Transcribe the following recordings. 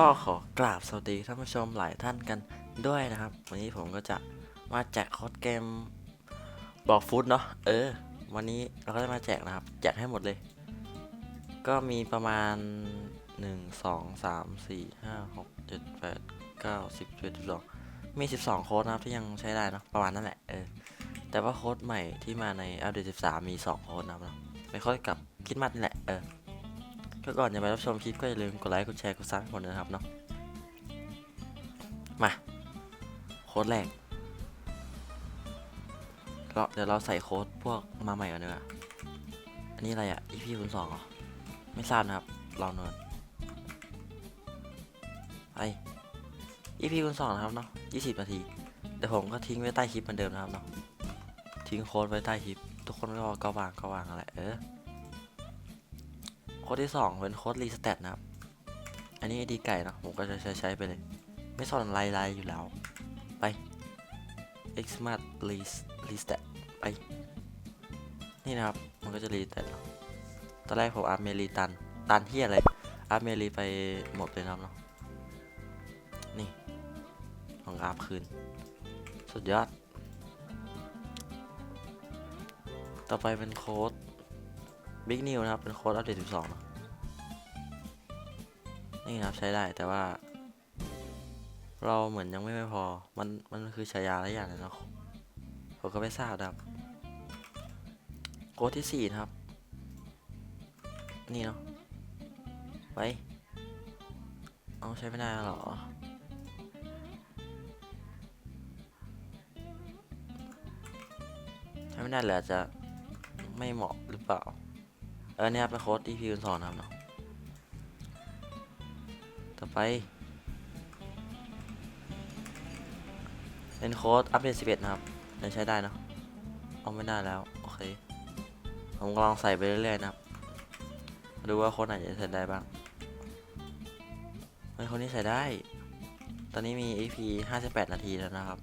ก็ขอกราบสวัสดีท่านผู้ชมหลายท่านกันด้วยนะครับ วันนี้ผมก็จะมาแจกโค้ดเกมบอกฟุตเนาะเออ วันนี้เราก็จะมาแจกนะครับ แจกให้หมดเลย ก็มีประมาณ 1 2 3 4 5 6 7 8 9 10 11 12 มี 12 โค้ดนะครับที่ยังใช้ได้เนะประมาณนั้นแหละเออแต่ว่าโค้ดใหม่ที่มาในอัปเดต13 มี 2 โค้ดนะครับเป็นโค้ดกับคิดมัดนี่แหละเออ ก็ก่อนจะไปรับชมคลิปก็อย่าลืมกดไลค์กดแชร์กดซับให้ผมด้วยนะครับเนาะมาโค้ดแรกเราเดี๋ยวเราใส่โค้ดพวกมาใหม่ก่อนดีกว่าอันนี้อะไรอะ EP คูณสองเหรอ ไม่ทราบนะครับลองเนินไป EP คูณสองนะครับเนาะ20นาทีเดี๋ยวผมก็ทิ้งไว้ใต้คลิปเหมือนเดิมนะครับเนาะทิ้งโค้ดไว้ใต้คลิป ทุกคนก็ก็วางก็วางอะไรเออ โค้ดที่สองเป็นโค้ดรีสแตทนะครับ อันนี้ดีไก่เนะผมก็จะใช้ใช้ไปเลย ไม่สอนลายลายอยู่แล้ว ไป xmat reset ไป นี่นะครับ มันก็จะรีสแตทเนาะตอนแรกผมอาร์เมรีตัน ตันที่อะไร อาร์เมรีไปหมดเลยนะครับเนาะ นี่ ของอาร์คืน สุดยอด ต่อไปเป็นโค้ด Big New นะครับ เป็นโค้ดอัปเดต 12เนอะนี่นะครับใช้ได้แต่ว่า เราเหมือนยังไม่ไมพอ มันมันคือฉายาอะไรอย่างเลยเนาะผมก็ไม่ทราบนะครับโค้ดที่ 4 นะครับ นี่เนาะไปเอาใช้ไม่ได้เหรอใช้ไม่ได้เหรออาจจะไม่เหมาะหรือเปล่า เออเนี่ยเป็นโค้ด EP คุณสอนครับเนาะต่อไป เป็นโค้ดอัปเดต11 นะครับยังใช้ได้เนอะเอาไม่ได้แล้ว โอเค ผมก็ลองใส่ไปเรื่อยๆนะครับดูว่าโค้ดไหนจะใส่ได้บ้างเฮ้ยคนนี้ใส่ได้ ตอนนี้มี EP 58 นาทีแล้วนะครับ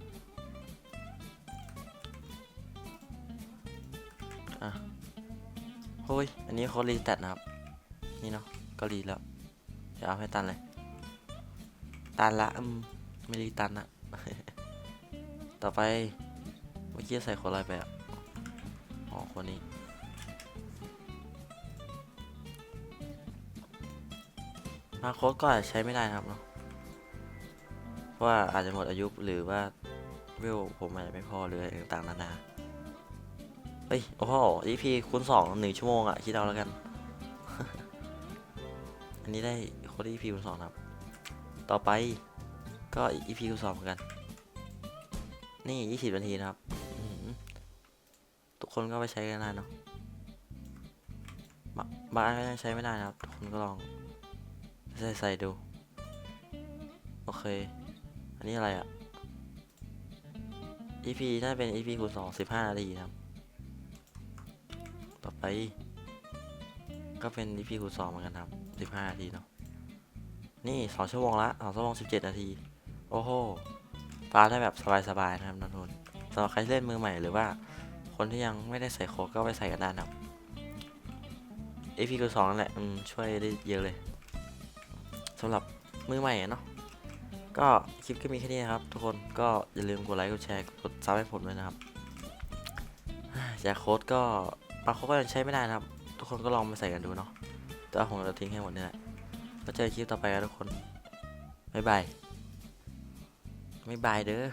อะ โอ้ย อันนี้เขารีแตทนะครับ นี่เนาะก็รีแล้ว เดี๋ยวเอาให้ตันเลย ตันละอืมไม่รีตันอะต่อไป เมื่อกี้ใส่คนอะไรไปอะอ๋อคนนี้มาโค้ดก็อาจจะใช้ไม่ได้นะครับเนาะ เพราะว่าอาจจะหมดอายุหรือว่าเวผมอาจจะไม่พอหรืออะไรต่างๆนานา ฮ้ย โอ้โห EP คูณสองหนึ่งชั่วโมงอะคิดเอาแล้วกัน อันนี้ได้โค้ด EP คูณสองครับ ต่อไปก็ EP คูณสองเหมือนกัน นี่ยี่สิบนาทีนะครับ ทุกคนก็ไปใช้กันได้เนาะบบางอันก็ยังใช้ไม่ได้นะครับ ทุกคนก็ลองใส่ใส่ดู โอเค อันนี้อะไรอะ EP น่าเป็น EP คูณสองสิบห้านาทีนะครับ ไป ก็เป็น EP คูณสองเหมือนกันครับสิบห้านาทีเนาะ นี่สองชั่วโมงละสองชั่วโมงสิบเจ็ดนาที โอ้โหปาได้แบบสบายๆนะครับนักทุนสำหรับใครเล่นมือใหม่หรือว่า คนที่ยังไม่ได้ใส่โค้ดก็ไปใส่กันได้นะครับ AP คูณสองนั่นแหละช่วยได้เยอะเลยสำหรับมือใหม่เนาะก็คลิปก็มีแค่นี้นะครับ ทุกคนก็อย่าลืมกดไลค์กดแชร์กดซับให้ผมด้วยนะครับอยากโค้ดก็ ปลาโคก็ยังใช้ไม่ได้นะครับ ทุกคนก็ลองมาใส่กันดูเนาะแต่ว่าผมจะทิ้งให้หมดนี่แหละก็เจอคลิปต่อไปกันทุกคนบ๊ายบายบ๊ายบายเด้อ